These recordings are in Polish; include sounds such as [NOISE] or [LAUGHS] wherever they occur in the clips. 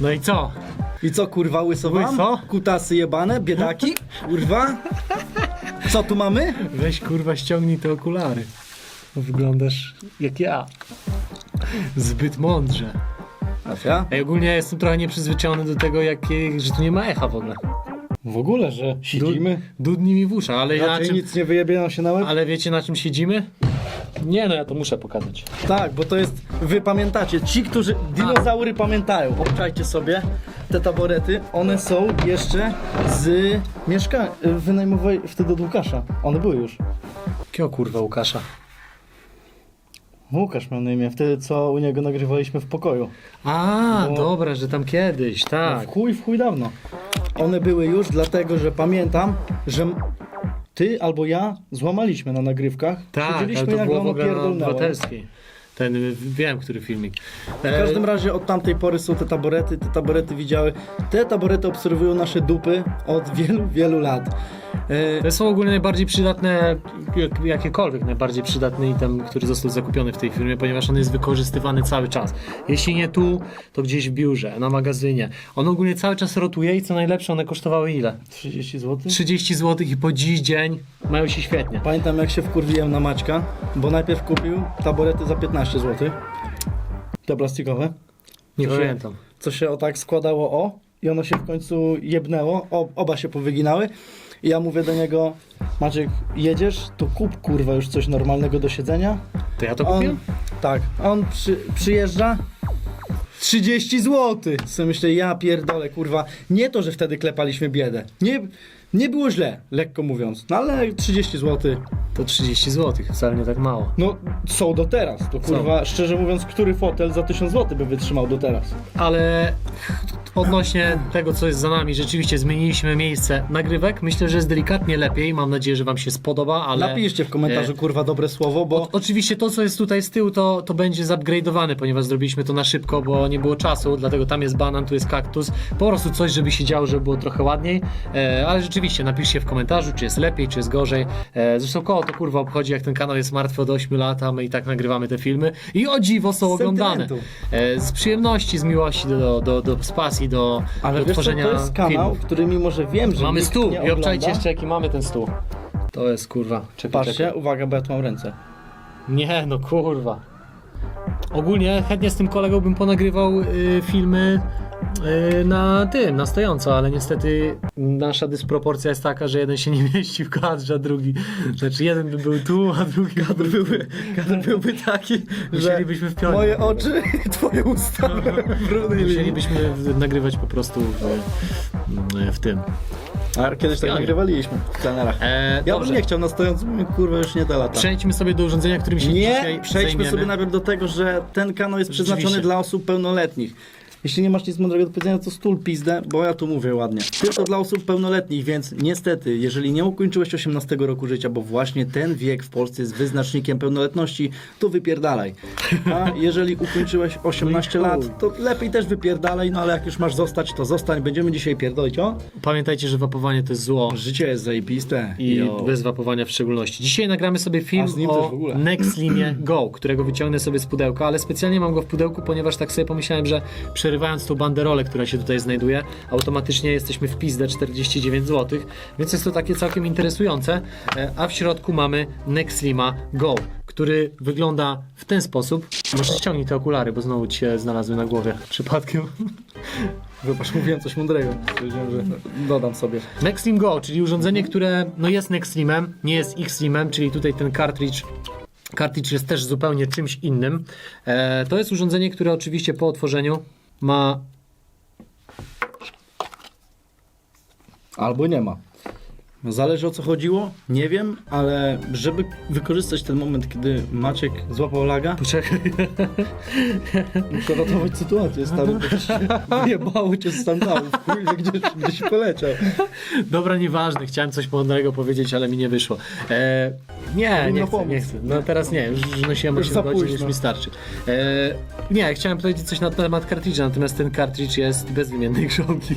No i co? I co kurwa, łyso wam? Łyso? Kutasy jebane, biedaki, kurwa. Co tu mamy? Weź kurwa ściągnij te okulary. Wyglądasz jak ja. Zbyt mądrze. Afia? Ej, ogólnie ja jestem trochę nieprzyzwyczajony do tego, jakie, że tu nie ma echa w ogóle. W ogóle, że siedzimy? Dudni mi w uszach, ale Raczej czym, nic nie wyjebie nam się na łeb? Ale wiecie na czym siedzimy? Nie no, ja to muszę pokazać. Tak, bo to jest, wy pamiętacie, ci, którzy dinozaury pamiętają, obczajcie sobie te taborety, one są jeszcze z mieszkania, wynajmowej wtedy od Łukasza, one były już. Jakiego kurwa Łukasza? Łukasz miał na imię, wtedy co u niego nagrywaliśmy w pokoju. A, Bo- dobra, że tam kiedyś, No, tak. w chuj, w chuj dawno. One były już dlatego, że pamiętam, że ty albo ja złamaliśmy na nagrywkach. Tak, ale to było w ogóle obywatelskiej. Ten, wiem, który filmik. W każdym razie od tamtej pory są te taborety, te taborety widziały, te taborety obserwują nasze dupy od wielu, wielu lat. To są ogólnie najbardziej przydatne, jak- jakiekolwiek najbardziej przydatny item, który został zakupiony w tej firmie, ponieważ on jest wykorzystywany cały czas. Jeśli nie tu, to gdzieś w biurze, na magazynie. On ogólnie cały czas rotuje i co najlepsze, one kosztowały ile? 30 zł? 30 zł i po dziś dzień mają się świetnie. Pamiętam jak się wkurwiłem na Maćka, bo najpierw kupił taborety za 15 zł. Te plastikowe. Nie się- pamiętam. co się o tak składało o i ono się w końcu jebnęło, oba się powyginały i ja mówię do niego Maciek, jedziesz, to kup kurwa już coś normalnego do siedzenia. To ja to On, kupiłem? tak, on przy, przyjeżdża 30 zł. Co myślę, ja pierdolę, kurwa. Nie to, że wtedy klepaliśmy biedę. Nie, nie było źle, lekko mówiąc. No ale 30 zł. To 30 zł, wcale nie tak mało. No są do teraz. To kurwa, szczerze mówiąc, który fotel za 1000 zł by wytrzymał do teraz? Ale odnośnie tego, co jest za nami, rzeczywiście zmieniliśmy miejsce nagrywek. Myślę, że jest delikatnie lepiej. Mam nadzieję, że Wam się spodoba, ale. Napiszcie w komentarzu, e, kurwa, dobre słowo, bo... Oczywiście to, co jest tutaj z tyłu, to, to będzie zupgrade'owane, ponieważ zrobiliśmy to na szybko, bo nie było czasu, dlatego tam jest banan, tu jest kaktus. Po prostu coś, żeby się działo, żeby było trochę ładniej. E, ale rzeczywiście, napiszcie w komentarzu, czy jest lepiej, czy jest gorzej. E, zresztą koło to kurwa obchodzi, jak ten kanał jest martwy od 8 lat, a my i tak nagrywamy te filmy. I o dziwo są oglądane. E, z przyjemności, z miłości, do, do, do, z pasji, do, Ale do wiesz co, tworzenia to jest kanał, filmów. który mimo, że wiem, że Mamy nikt stół nie i obczajcie ogląda, jeszcze, jaki mamy ten stół. To jest kurwa. Czekaj, Patrzcie, uwaga, bo ja tu mam ręce. Nie, no kurwa. Ogólnie chętnie z tym kolegą bym ponagrywał y, filmy na tym, na stojąco, ale niestety nasza dysproporcja jest taka, że jeden się nie [LAUGHS] mieści w kadrze, a drugi. Znaczy jeden by był tu, a drugi kadr byłby, Kadr byłby taki, że Musielibyśmy w pionie. moje oczy, twoje usta [LAUGHS] linii. Musielibyśmy nagrywać po prostu w, w tym. A kiedyś tak nagrywaliśmy w plenerach. E, Ja dobrze. bym nie chciał na stojącym, kurwa, już nie te lata. Przejdźmy sobie do urządzenia, którym się Nie, dzisiaj przejdźmy zajmiemy. sobie najpierw do tego, że ten kanał jest przeznaczony dla osób pełnoletnich. Jeśli nie masz nic mądrego do powiedzenia, to stół pizdę, bo ja tu mówię ładnie. Tylko dla osób pełnoletnich, więc niestety, jeżeli nie ukończyłeś 18 roku życia, bo właśnie ten wiek w Polsce jest wyznacznikiem pełnoletności, to wypierdalaj. A jeżeli ukończyłeś 18 No lat, to lepiej też wypierdalaj, no ale jak już masz zostać, to zostań. Będziemy dzisiaj pierdolić o... Pamiętajcie, że wapowanie to jest zło. Życie jest zajebiste. i Jo. bez wapowania w szczególności. Dzisiaj nagramy sobie film o w ogóle. Nextlimie Go, którego wyciągnę sobie z pudełka, ale specjalnie mam go w pudełku, ponieważ tak sobie pomyślałem, że przerywając tą banderolę, która się tutaj znajduje, automatycznie jesteśmy w pizdę 49 zł, więc jest to takie całkiem interesujące, E, a w środku mamy Nextlima Go, który wygląda w ten sposób. Może ściągnij te okulary, bo znowu ci się znalazły na głowie przypadkiem. [LAUGHS] Wybacz, mówiłem coś mądrego. Powiedziałem, że dodam sobie. Nextlim Go, czyli urządzenie, które no jest Nextlimem, nie jest Xlimem, czyli tutaj ten cartridge Cartridge jest też zupełnie czymś innym. E, to jest urządzenie, które oczywiście po otworzeniu ma. Albo nie ma. Zależy o co chodziło, nie wiem, ale żeby wykorzystać ten moment, kiedy Maciek złapał laga, Poczekaj. muszę ratować sytuację, stary, bo się wyjebało cię z sandałów, że gdzieś, gdzieś poleciał. Dobra, nieważne. Chciałem coś mądrego powiedzieć, ale mi nie wyszło. E, nie, nie chcę, nie chcę. No teraz nie, już nosiłem Już 8 za godzin, już mi starczy. E, nie, chciałem powiedzieć coś na temat cartridge'a, natomiast ten cartridge jest bezwymiennej grządki.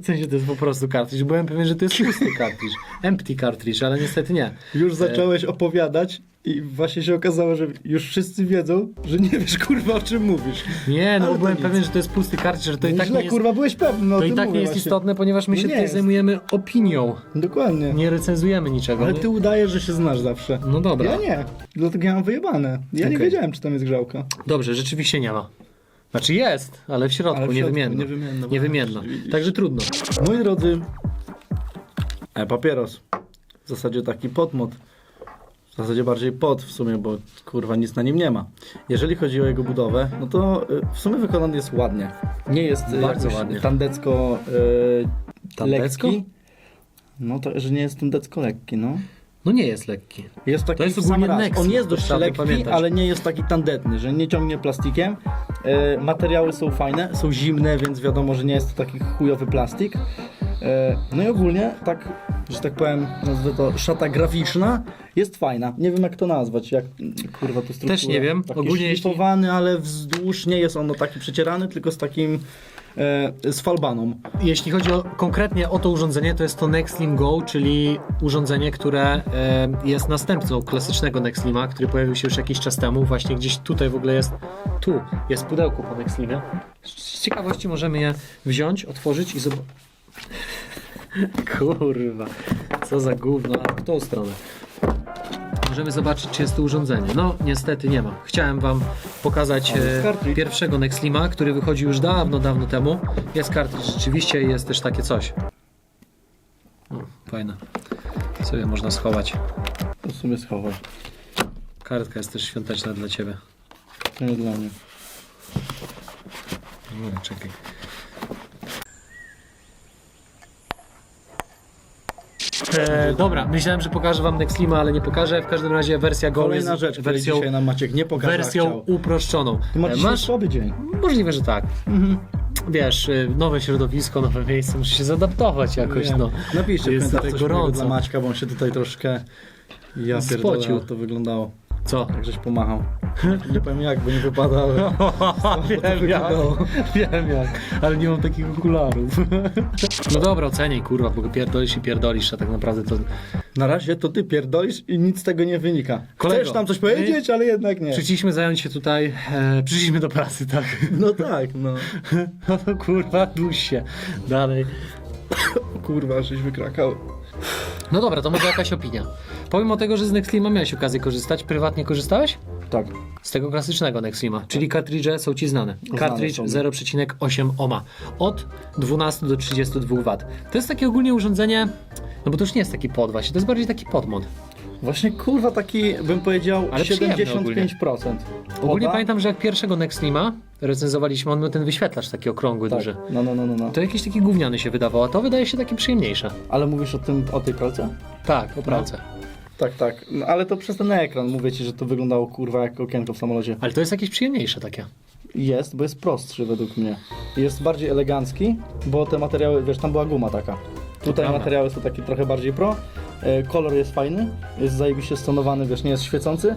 W sensie to jest po prostu cartridge. Byłem pewien, że to jest pusty cartridge. Empty cartridge, ale niestety nie. Już zacząłeś opowiadać I właśnie się okazało, że już wszyscy wiedzą, że nie wiesz kurwa o czym mówisz. Nie, no Ale to byłem nic. pewien, że to jest pusty kartridż, że to i tak Źle nie jest, kurwa byłeś pewny, no o to i tym tak nie jest właśnie. istotne, ponieważ my No się nie tutaj jest. zajmujemy opinią. Dokładnie. Nie recenzujemy niczego. Ale ty udajesz, że się znasz zawsze. No dobra. Ja nie. Dlatego ja mam wyjebane. Ja nie Okej. wiedziałem, czy tam jest grzałka. Dobrze, rzeczywiście nie ma. Znaczy jest, ale w środku, Ale w środku, niewymienna. niewymienna, Niewymienna. właśnie, widzisz. Także trudno. Moi drodzy, e, papieros. W zasadzie taki podmot. W zasadzie bardziej pod w sumie, bo kurwa nic na nim nie ma. Jeżeli chodzi o jego budowę, no to y, w sumie wykonany jest ładnie. Nie jest y, Bardzo ładnie. tandecko y, Tandecko? lekki. No to, że nie jest tandecko lekki, no. No nie jest lekki. Jest taki To jest ogólnie. Nexus, On jest dość lekki, pamiętać. ale nie jest taki tandetny, że nie ciągnie plastikiem. E, materiały są fajne, są zimne, więc wiadomo, że nie jest to taki chujowy plastik. E, no i ogólnie tak, że tak powiem, nazwę to szata graficzna jest fajna. Nie wiem jak to nazwać, jak kurwa to struktura. Też nie wiem. Taki Ogólnie jeśli- szlifowany, ale wzdłuż nie jest ono taki przecierany, tylko z takim z falbaną. Jeśli chodzi o, konkretnie o to urządzenie, to jest to Nextlim Go, czyli urządzenie, które e, jest następcą klasycznego Nextlima, który pojawił się już jakiś czas temu. Właśnie gdzieś tutaj w ogóle jest, tu jest pudełko po Nextlimie. Z ciekawości możemy je wziąć, otworzyć i zobaczyć. [LAUGHS] Kurwa, co za gówno, w tą stronę. Możemy zobaczyć, czy jest to urządzenie. No, niestety nie ma. Chciałem Wam pokazać e, pierwszego Nextlima, który wychodził już dawno, dawno temu. Jest kartridż rzeczywiście i jest też takie coś. O, fajne. Sobie można schować. To w sumie schowaj. Kartka jest też świąteczna dla Ciebie. To nie dla mnie. Dobra, czekaj. E, dobra, myślałem, że pokażę Wam Nextlima, ale nie pokażę. W każdym razie wersja Go Kolejna jest rzecz, której wersją, dzisiaj nam Maciek nie pokaże, a wersją chciał. uproszczoną. Ty masz E, dzisiaj masz słaby dzień. Możliwe, że tak. Wiesz, y, nowe środowisko, nowe miejsce, muszę się zadaptować jakoś, Wiem. no. Napiszcie Jest w komentarzach coś gorąco. dla Maćka, bo on się tutaj troszkę ja Spocił. jak to wyglądało. Co? Jak żeś pomachał. [LAUGHS] Nie powiem jak, bo nie wypada, ale [LAUGHS] wiem jak, wiem jak, ale nie mam takich okularów. [LAUGHS] No dobra, oceniaj, kurwa, bo pierdolisz i pierdolisz, a tak naprawdę to... na razie to ty pierdolisz i nic z tego nie wynika. Kolego, Chcesz tam coś powiedzieć, ale jednak nie. Przyszliśmy zająć się tutaj, e, przyszliśmy do pracy, tak? No tak, no. No to kurwa, duś się. Dalej. Kurwa, żeś wykrakał. No dobra, to może jakaś opinia. Pomimo tego, że z Nextlima miałeś okazję korzystać, prywatnie korzystałeś? Tak. Z tego klasycznego Nextlima, czyli kartridże są ci znane. Kartridż są. 0,8 ohma od 12 do 32 W. To jest takie ogólnie urządzenie, no bo to już nie jest taki pod właśnie, to jest bardziej taki podmod. Właśnie kurwa taki, bym powiedział, Ale przyjemny 75%. Ogólnie pamiętam, że jak pierwszego Nextlima recenzowaliśmy, on miał ten wyświetlacz taki okrągły, Tak. duży. No, no, no, no, no. To jakiś taki gówniany się wydawał, a to wydaje się takie przyjemniejsze. Ale mówisz o tym, o tej kolce? Tak, o pralce. Tak, tak. No, ale to przez ten ekran mówię ci, że to wyglądało kurwa jak okienko w samolocie. Ale to jest jakieś przyjemniejsze takie. Jest, bo jest prostszy według mnie. Jest bardziej elegancki, bo te materiały, wiesz, tam była guma taka. Tutaj prawda. materiały są takie trochę bardziej pro. E, kolor jest fajny, jest zajebiście stonowany, wiesz, nie jest świecący.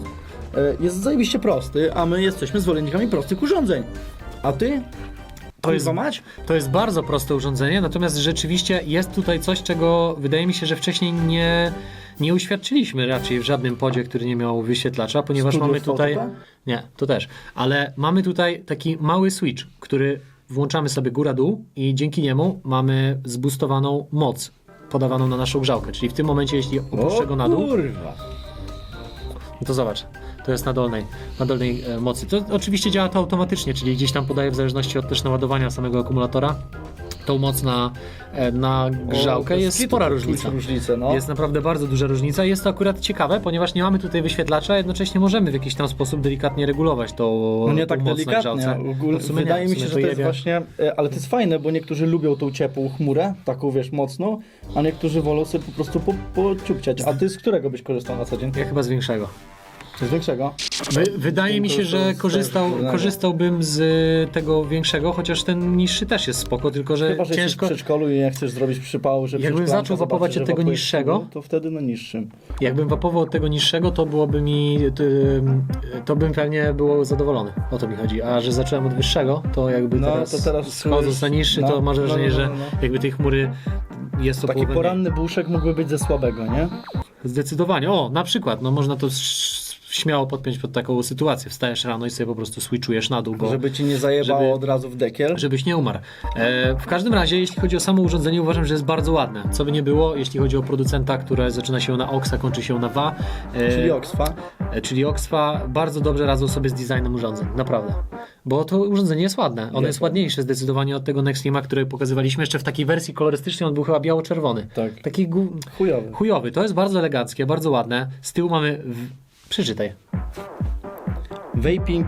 E, jest zajebiście prosty, a my jesteśmy zwolennikami prostych urządzeń. A ty? To jest- mać? To jest bardzo proste urządzenie, natomiast rzeczywiście jest tutaj coś, czego wydaje mi się, że wcześniej nie, nie uświadczyliśmy raczej w żadnym podzie, który nie miał wyświetlacza, ponieważ Studio mamy tutaj. Nie, to też. Ale mamy tutaj taki mały switch, który włączamy sobie góra-dół i dzięki niemu mamy zbustowaną moc podawaną na naszą grzałkę. Czyli w tym momencie, jeśli opuszczę go na dół, kurwa. no to zobacz, to jest na dolnej, na dolnej e, mocy. To oczywiście działa to automatycznie, czyli gdzieś tam podaje w zależności od też naładowania samego akumulatora tą moc na, e, na grzałkę. O, jest spora różnica. no. Jest naprawdę bardzo duża różnica. Jest to akurat ciekawe, ponieważ nie mamy tutaj wyświetlacza, a jednocześnie możemy w jakiś tam sposób delikatnie regulować tą, No nie tą tak moc delikatnie. grzałce. Ogól, No w sumie wydaje nie, mi się, że to jest właśnie. e, Ale to jest fajne, bo niektórzy lubią tą ciepłą chmurę, taką wiesz, mocną, a niektórzy wolą sobie po prostu po, pociupciać. A ty z którego byś korzystał na co dzień? Ja chyba z większego. Z większego? Wy, wydaje mi się, że korzystał korzystałbym z tego większego, chociaż ten niższy też jest spoko, tylko że Chyba, że ciężko. w przedszkolu i nie chcesz zrobić przypału, że Jakbym zaczął wapować od tego niższego, to wtedy na niższym. Jakbym wapował od tego niższego, to byłoby mi. To, to bym pewnie był zadowolony. O to mi chodzi. A że zacząłem od wyższego, to jakby No, teraz, to teraz schodząc na niższy, no, to mam no, wrażenie, no, że no, no. jakby tej chmury jest to Taki poranny buszek mógłby być ze słabego, nie? Zdecydowanie. O, na przykład, no można to śmiało podpiąć pod taką sytuację. Wstajesz rano i sobie po prostu switchujesz na bo Żeby ci nie zajebało żeby- od razu w dekiel. żebyś nie umarł. E, w każdym razie, jeśli chodzi o samo urządzenie, uważam, że jest bardzo ładne. Co by nie było, jeśli chodzi o producenta, które zaczyna się na OX, a kończy się na WA. E, Czyli Oxfa. e, czyli Oxfa bardzo dobrze radzą sobie z designem urządzeń, naprawdę. Bo to urządzenie jest ładne. Ono jest ładniejsze zdecydowanie od tego Nextima, który pokazywaliśmy jeszcze w takiej wersji kolorystycznej, on był chyba biało-czerwony. Tak. Taki Chujowy. chujowy. To jest bardzo eleganckie, bardzo ładne. Z tyłu mamy... W... Przeczytaj. Vaping.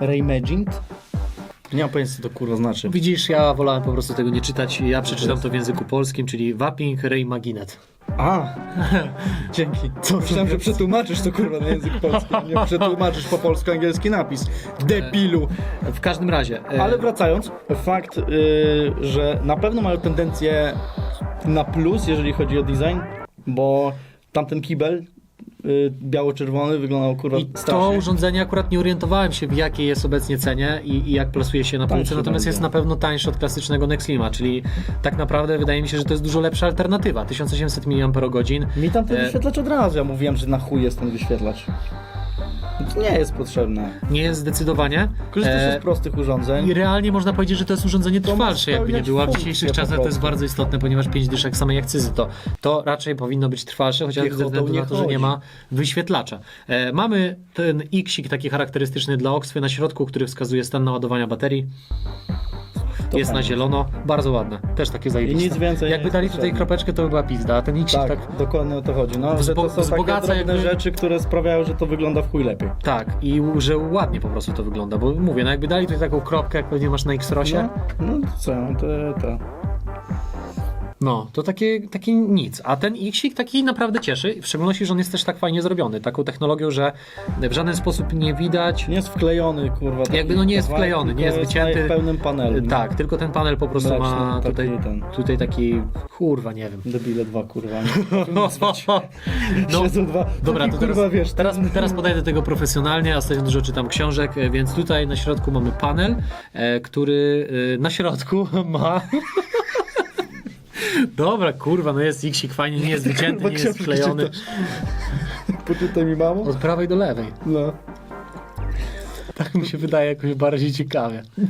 Reimagined. Nie mam pojęcia, co to kurwa znaczy. Widzisz, ja wolałem po prostu tego nie czytać. Ja przeczytam to w języku polskim, czyli Vaping Reimaginet. A, [LAUGHS] Dzięki. co myślałem, że przetłumaczysz to kurwa na język polski. Nie przetłumaczysz po polsku angielski napis. Debilu. W każdym razie. e, Ale wracając, fakt, y, że na pewno mają tendencję na plus, jeżeli chodzi o design, bo tamten kibel y, biało-czerwony wyglądał kurwa I to strasznie. urządzenie akurat nie orientowałem się w jakiej jest obecnie cenie i, i jak plasuje się na półce, Tańsze natomiast będzie. jest na pewno tańszy od klasycznego Nexlima, czyli tak naprawdę wydaje mi się, że to jest dużo lepsza alternatywa. 1800 mAh. Mi tam ten E, wyświetlacz od razu, ja mówiłem, że na chuj jest ten wyświetlacz. To nie jest potrzebne. Nie jest zdecydowanie. Korzysta się E, z prostych urządzeń. I realnie można powiedzieć, że to jest urządzenie trwalsze, jakby nie było. W dzisiejszych czasach to jest bardzo istotne, ponieważ 5 dyszek samej akcyzy to, to raczej powinno być trwalsze, chociażby ze względu nie na to, że nie ma wyświetlacza. E, mamy ten X-ik taki charakterystyczny dla Oxfy na środku, który wskazuje stan naładowania baterii. To jest na fajnie. zielono, bardzo ładne. Też takie zajebiste. nic więcej nie Jakby jest dali tutaj potrzebne. kropeczkę, to by była pizda, a ten X-ik Tak, tak, dokładnie o to chodzi. No, że Wzbo- to są wzbogaca takie drobne jakby- rzeczy, które sprawiają, że to wygląda w chuj lepiej. tak, i że ładnie po prostu to wygląda, bo mówię, no jakby dali tutaj taką kropkę, jak pewnie masz na X-Rosie, No, no co, no to, to. No, to takie, takie nic. A ten Xik taki naprawdę cieszy, w szczególności, że on jest też tak fajnie zrobiony, taką technologią, że w żaden sposób nie widać. Nie jest wklejony, kurwa. taki Jakby no nie jest wklejony, nie jest wycięty. na pełnym panelu. no. Tak, tylko ten panel po prostu Mleczny, ma taki tutaj, ten. tutaj taki, kurwa, nie wiem. Debile dwa, kurwa. [LAUGHS] No, Siedzą dwa. Dobra, taki, to teraz, wiesz, teraz, teraz podejdę do tego profesjonalnie, a ostatnio dużo czytam książek, e, więc tutaj na środku mamy panel, e, który e, na środku [LAUGHS] ma... Dobra, kurwa, no jest Xik fajnie, nie jest wycięty, nie jest wklejony. Poczytaj mi mamo. Od prawej do lewej. No. Tak mi się wydaje jakoś bardziej ciekawie. [LAUGHS]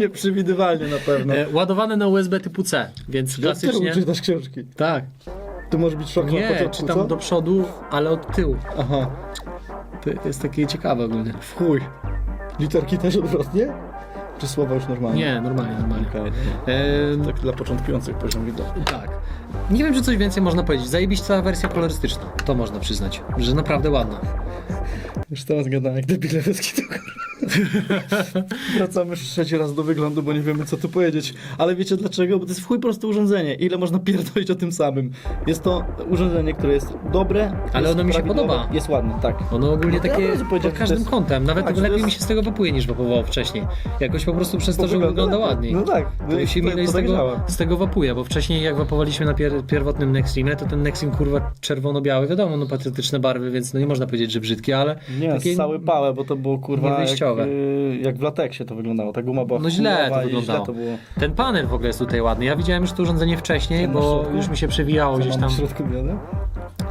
Nieprzewidywalnie na pewno. E, ładowane na USB typu C, więc klasycznie... Czemu czytasz książki? Tak. To może być szok na Nie, początku, czytam co? do przodu, ale od tyłu. Aha, To jest takie ciekawe ogólnie. w chuj. Literki też odwrotnie? Czy słowa już normalnie? Nie, normalnie, normalnie. Okej. E, Tak dla początkujących poziom wideo. tak. Nie wiem, czy coś więcej można powiedzieć. Zajebiście wersja kolorystyczna. To można przyznać, że naprawdę ładna. Już teraz gadałem jak debile bez kitu. [LAUGHS] Wracamy trzeci raz do wyglądu, bo nie wiemy co tu powiedzieć. Ale wiecie dlaczego? Bo to jest w chuj proste urządzenie. Ile można pierdolić o tym samym? Jest to urządzenie, które jest dobre, Ale jest ono mi się prawidłowe, podoba. Jest ładne, tak. Ono ogólnie No ja takie razu pod każdym jest- kątem. Nawet Tak, to lepiej jest- mi się z tego wapuje niż wapowało wcześniej. Jakoś po prostu przez to, że wygląda ładniej. No tak. To mi się to, milej to z tak tego, działa. z tego wapuje, bo wcześniej jak wapowaliśmy na pier pierwotnym Neximie, to ten Nexim kurwa czerwono-biały, wiadomo, no patriotyczne barwy, więc no nie można powiedzieć, że brzydkie, ale Nie, takie cały pałę, bo to było kurwa jak, niewyjściowe. Y, jak w lateksie to wyglądało. Ta guma była No źle to wyglądało. Źle to było. ten panel w ogóle jest tutaj ładny. Ja widziałem już to urządzenie wcześniej, bo już mi się przewijało gdzieś tam. w środku?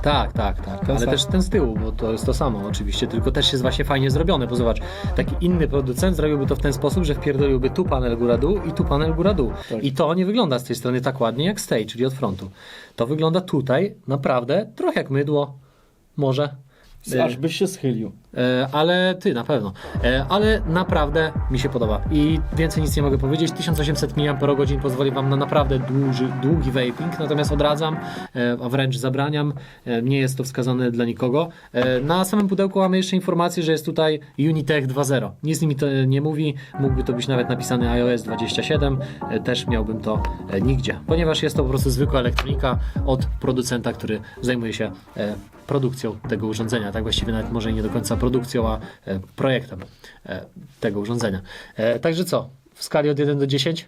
Tak, tak, tak. Ten Ale sam? też ten z tyłu, bo to jest to samo oczywiście, tylko też jest właśnie fajnie zrobione, bo zobacz, taki inny producent zrobiłby to w ten sposób, że wpierdoliłby tu panel góra-dół i tu panel góra-dół. Tak. I to nie wygląda z tej strony tak ładnie jak z tej, czyli od frontu. To wygląda tutaj naprawdę trochę jak mydło, może. Aż byś się schylił. E, ale ty na pewno. E, ale naprawdę mi się podoba. I więcej nic nie mogę powiedzieć. 1800 mAh pozwoli Wam na naprawdę dłuży, długi vaping, natomiast odradzam, e, a wręcz zabraniam. E, nie jest to wskazane dla nikogo. E, na samym pudełku mamy jeszcze informację, że jest tutaj Unitech 2.0. Nic mi to nie mówi. Mógłby to być nawet napisany iOS 27. E, też miałbym to e, nigdzie, ponieważ jest to po prostu zwykła elektronika od producenta, który zajmuje się e, produkcją tego urządzenia. Tak właściwie nawet może nie do końca produkcją, a e, projektem e, tego urządzenia. E, także co? W skali od 1 do 10?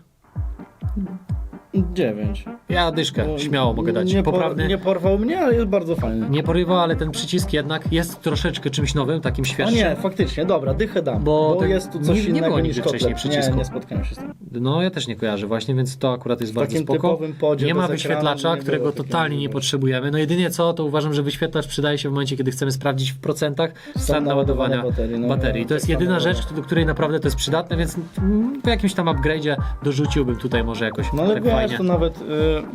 Dziewięć. Ja dyszkę, śmiało mogę dać. Nie, por- Poprawny. nie Nie... porwał mnie, ale jest bardzo fajny. porywa, ale ten przycisk jednak jest troszeczkę czymś nowym, takim O świeższym. nie, faktycznie, dobra, dychę dam. Bo Bo, ten- jest tu coś nie- nie innego było niż nigdy kotlet. wcześniej przycisku. Nie, nie spotkałem się z tym. No ja też nie kojarzę właśnie, więc to akurat jest bardzo takim spoko. typowym podzie nie ma wyświetlacza, nie którego takiego totalnie nie potrzebujemy. No jedynie co, to uważam, że wyświetlacz przydaje się w momencie, kiedy chcemy sprawdzić w procentach stan naładowania baterii. No, baterii. no, To jest tak jedyna rzecz, do której naprawdę to jest przydatne, więc mm, po jakimś tam upgrade'zie dorzuciłbym tutaj może jakoś No ale tak wiesz, to nawet y,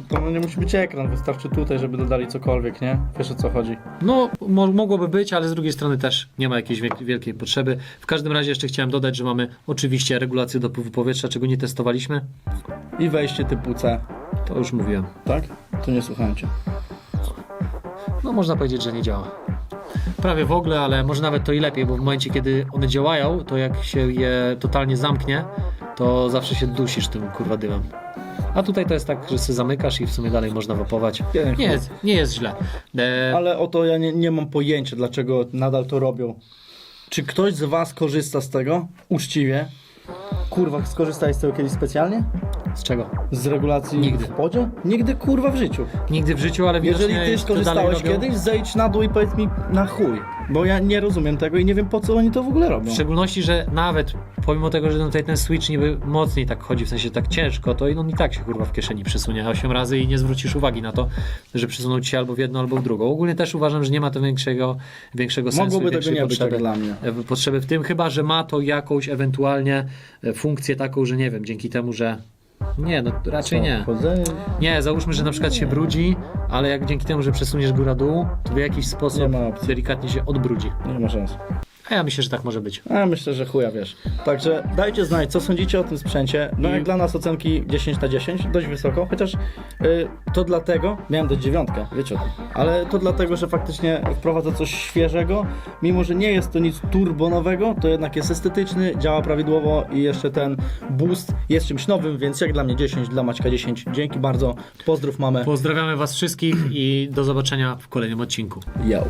to nie musi być ekran, wystarczy tutaj, żeby dodali cokolwiek, nie? Wiesz o co chodzi. No, mo mogłoby być, ale z drugiej strony też nie ma jakiejś wiek- wielkiej potrzeby. W każdym razie jeszcze chciałem dodać, że mamy oczywiście regulację dopływu powietrza, czego nie testowaliśmy. I wejście typu C, To już mówiłem. tak? To nie słuchałem cię. No można powiedzieć, że nie działa. Prawie w ogóle, ale może nawet to i lepiej, bo w momencie, kiedy one działają, to jak się je totalnie zamknie, to zawsze się dusisz tym kurwa dymem. A tutaj to jest tak, że się zamykasz i w sumie dalej można wapować. Nie, jest, nie jest źle. E, Ale o to ja nie, nie mam pojęcia, dlaczego nadal to robią. Czy ktoś z was korzysta z tego? Uczciwie? Kurwa, skorzystałeś z tego kiedyś specjalnie? z czego? Z regulacji Nigdy. w podzie? Nigdy kurwa w życiu. Nigdy w życiu, ale Jeżeli ty skorzystałeś kiedyś, zejdź na dół i powiedz mi na chuj. Bo ja nie rozumiem tego i nie wiem po co oni to w ogóle robią. W szczególności, że nawet pomimo tego, że tutaj ten Switch niby mocniej tak chodzi, w sensie tak ciężko, to on i tak się kurwa w kieszeni przesunie 8 razy i nie zwrócisz uwagi na to, że przesunął ci się albo w jedno, albo w drugą. Ogólnie też uważam, że nie ma to większego, większego sensu. Mogłoby tego nie być potrzeby, jak dla mnie. e, potrzeby w tym, chyba że ma to jakąś ewentualnie e, funkcję taką, że nie wiem, dzięki temu, że nie, no raczej nie. Nie, załóżmy, że na przykład się brudzi, ale jak dzięki temu, że przesuniesz góra-dół, to w jakiś Nie sposób ma opcji. delikatnie się odbrudzi. Nie ma szans. A ja myślę, że tak może być. A ja myślę, że chuja wiesz. Także dajcie znać, co sądzicie o tym sprzęcie. No I- jak dla nas ocenki 10 na 10, dość wysoko, chociaż y, to dlatego, miałem dać dziewiątkę, wiecie o tym, ale to dlatego, że faktycznie wprowadza coś świeżego, mimo że nie jest to nic turbonowego, to jednak jest estetyczny, działa prawidłowo i jeszcze ten boost jest czymś nowym, więc jak dla mnie 10, dla Maćka 10. Dzięki bardzo, pozdrów mamy. Pozdrawiamy Was wszystkich i do zobaczenia w kolejnym odcinku. Yo.